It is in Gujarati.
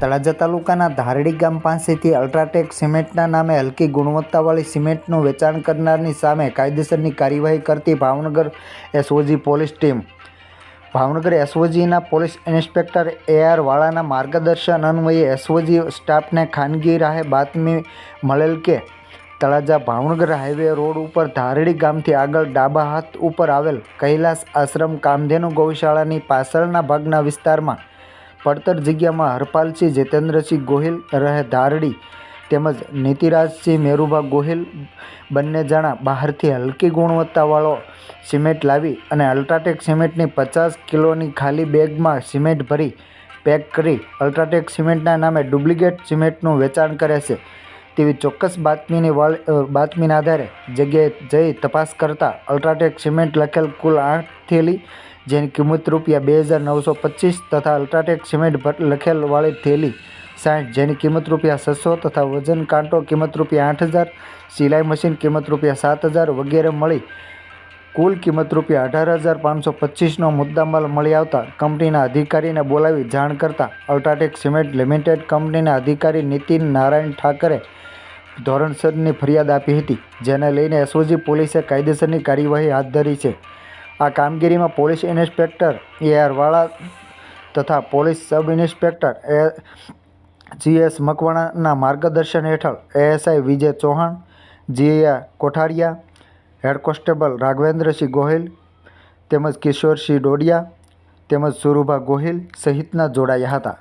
તળાજા તાલુકાના ધારડી ગામ પાસેથી અલ્ટ્રાટેક સિમેન્ટના નામે હલકી ગુણવત્તાવાળી સિમેન્ટનું વેચાણ કરનારની સામે કાયદેસરની કાર્યવાહી કરતી Bhavnagar SOG police team. Bhavnagar એસઓજીના police inspector A R વાળાના માર્ગદર્શન અન્વયે એસઓજી સ્ટાફને ખાનગી રાહે બાતમી મળેલ કે, તળાજા ભાવનગર હાઈવે રોડ ઉપર ધારડી ગામથી આગળ ડાબા હાથ ઉપર આવેલ કૈલાસ આશ્રમ કામધેનુ ગૌશાળાની પાછળના ભાગના વિસ્તારમાં પડતર જગ્યામાં હરપાલસિંહ જીતેન્દ્રસિંહ ગોહિલ, રહે ધારડી તેમજ નીતિરાજસિંહ મેરુભા ગોહિલ બંને જણા બહારથી હલકી ગુણવત્તાવાળો સિમેન્ટ લાવી અને અલ્ટ્રાટેક સિમેન્ટની પચાસ કિલોની ખાલી બેગમાં સિમેન્ટ ભરી પેક કરી અલ્ટ્રાટેક સિમેન્ટના નામે ડુપ્લિકેટ સિમેન્ટનું વેચાણ કરે છે. તેવી ચોક્કસ બાતમીની બાતમીના આધારે જગ્યાએ જઈ તપાસ કરતાં અલ્ટ્રાટેક સિમેન્ટ લખેલ કુલ આઠ થેલી જેની કિંમત રૂપિયા બે હજાર નવસો પચીસ તથા અલ્ટ્રાટેક સિમેન્ટ ભર- લખેલ વાળી થેલી સાઠ, જેની કિંમત રૂપિયા છસો તથા વજન કાંટો કિંમત રૂપિયા આઠ હજાર, સિલાઈ મશીન કિંમત રૂપિયા સાત હજાર વગેરે મળી. કુલ કિંમત રૂપિયા અઢાર હજાર પાંચસો પચીસનો મુદ્દામાલ મળી આવતા કંપનીના અધિકારીને બોલાવી જાણ કરતાં અલ્ટ્રાટેક સિમેન્ટ લિમિટેડ કંપનીના અધિકારી નીતિન નારાયણ ઠાકરે ધોરણસરની ફરિયાદ આપી હતી, જેને લઈને એસઓજી પોલીસે કાયદેસરની કાર્યવાહી હાથ ધરી છે. આ કામગીરીમાં પોલીસ ઇન્સ્પેક્ટર એઆરવાળા વાળા તથા police sub inspector A GS મકવાણાના માર્ગદર્શન હેઠળ એએસઆઈ વિજય ચૌહાણ જીઆ કોઠારિયા, હેડ કોન્સ્ટેબલ રાઘવેન્દ્રસિંહ ગોહિલ, તેમજ કિશોરસિંહ ડોડિયા, તેમજ સુરુભા ગોહિલ સહિતના જોડાયા હતા.